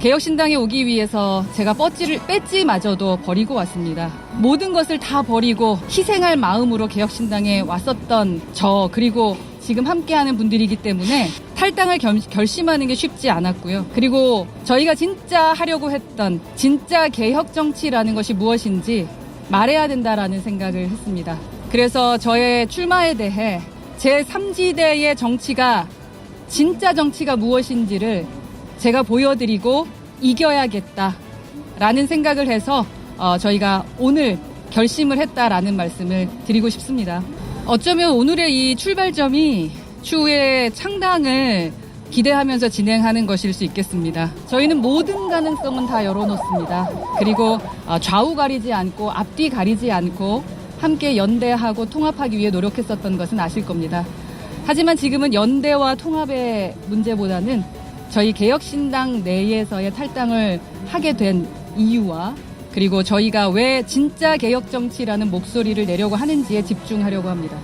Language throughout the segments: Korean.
개혁신당에 오기 위해서 제가 뻗지를, 배지마저도 버리고 왔습니다. 모든 것을 다 버리고 희생할 마음으로 개혁신당에 왔었던 저, 그리고 지금 함께하는 분들이기 때문에 탈당을 결, 결심하는 게 쉽지 않았고요. 그리고 저희가 진짜 하려고 했던 진짜 개혁 정치라는 것이 무엇인지 말해야 된다라는 생각을 했습니다. 그래서 저의 출마에 대해 제 3지대의 정치가 진짜 정치가 무엇인지를 제가 보여드리고 이겨야겠다라는 생각을 해서 어, 저희가 오늘 결심을 했다라는 말씀을 드리고 싶습니다. 어쩌면 오늘의 이 출발점이 추후에 창당을 기대하면서 진행하는 것일 수 있겠습니다. 저희는 모든 가능성은 다 열어놓습니다. 그리고 어, 좌우 가리지 않고 앞뒤 가리지 않고 함께 연대하고 통합하기 위해 노력했었던 것은 아실 겁니다. 하지만 지금은 연대와 통합의 문제보다는 저희 개혁신당 내에서의 탈당을 하게 된 이유와 그리고 저희가 왜 진짜 개혁 정치라는 목소리를 내려고 하는지에 집중하려고 합니다.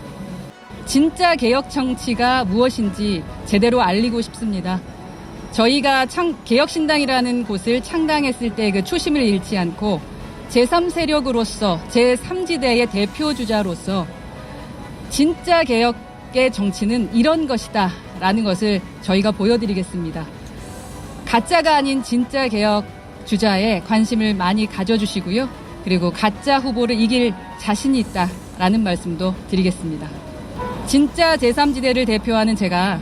진짜 개혁 정치가 무엇인지 제대로 알리고 싶습니다. 저희가 창, 개혁신당이라는 곳을 창당했을 때 그 초심을 잃지 않고 제3세력으로서 제3지대의 대표 주자로서 진짜 개혁의 정치는 이런 것이다 라는 것을 저희가 보여드리겠습니다. 가짜가 아닌 진짜 개혁 주자에 관심을 많이 가져주시고요. 그리고 가짜 후보를 이길 자신이 있다라는 말씀도 드리겠습니다. 진짜 제3지대를 대표하는 제가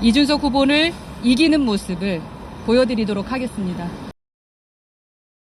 이준석 후보를 이기는 모습을 보여드리도록 하겠습니다.